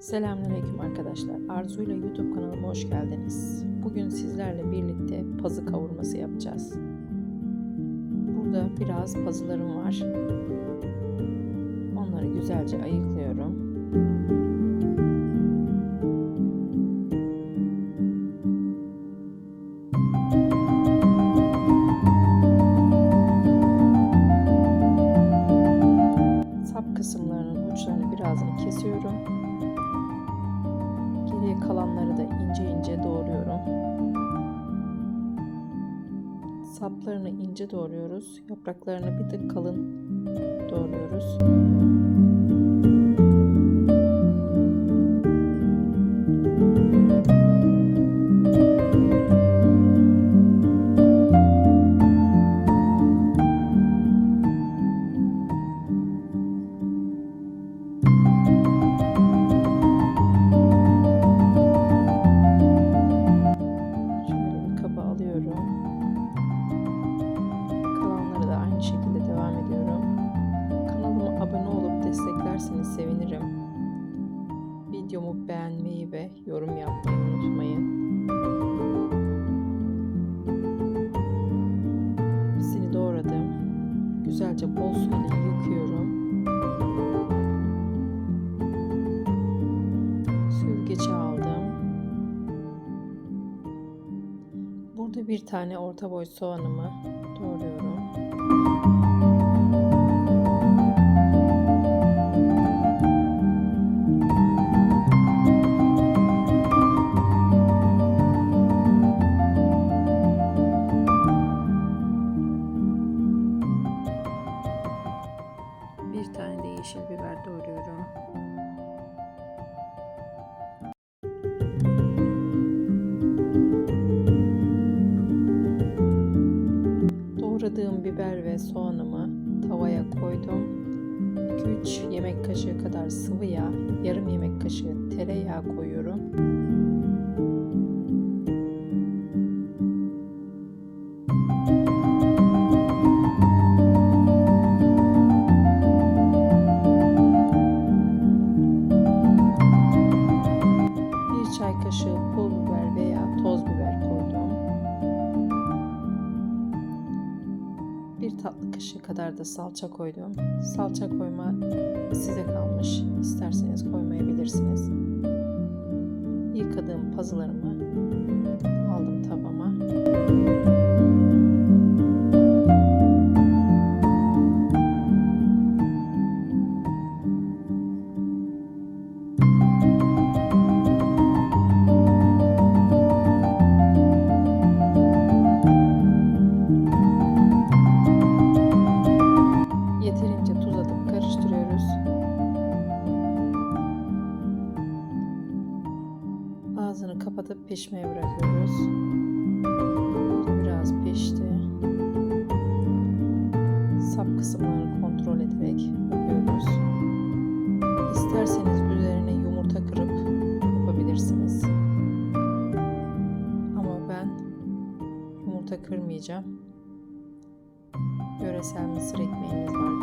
Selamünaleyküm arkadaşlar. Arzu ile YouTube kanalıma hoş geldiniz. Bugün sizlerle birlikte pazı kavurması yapacağız. Burada biraz pazılarım var. Onları güzelce ayıklıyorum. Geriye kalanları da ince ince doğruyorum. Saplarını ince doğruyoruz. Yapraklarını bir tık kalın doğruyoruz. Beğenmeyi ve yorum yapmayı unutmayın. Hepsini doğradım. Güzelce bol su ile yıkıyorum. Süzgece aldım. Burada bir tane orta boy soğanımı doğruyorum. Doğruyorum. Doğradığım biber ve soğanımı tavaya koydum. 2-3 yemek kaşığı kadar sıvı yağ, yarım yemek kaşığı tereyağı koyuyorum. Tatlı kaşığı kadar da salça koydum. Salça koyma size kalmış. İsterseniz koymayabilirsiniz. Yıkadığım pazılarımı aldım tabama. Ağzını kapatıp pişmeye bırakıyoruz. Biraz pişti. Sap kısımlarını kontrol ederek bakıyoruz. İsterseniz üzerine yumurta kırıp yapabilirsiniz. Ama ben yumurta kırmayacağım. Yöresel mısır ekmeğimiz var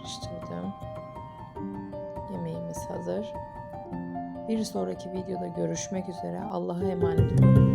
karıştırdım. Yemeğimiz hazır. Bir sonraki videoda görüşmek üzere. Allah'a emanet olun.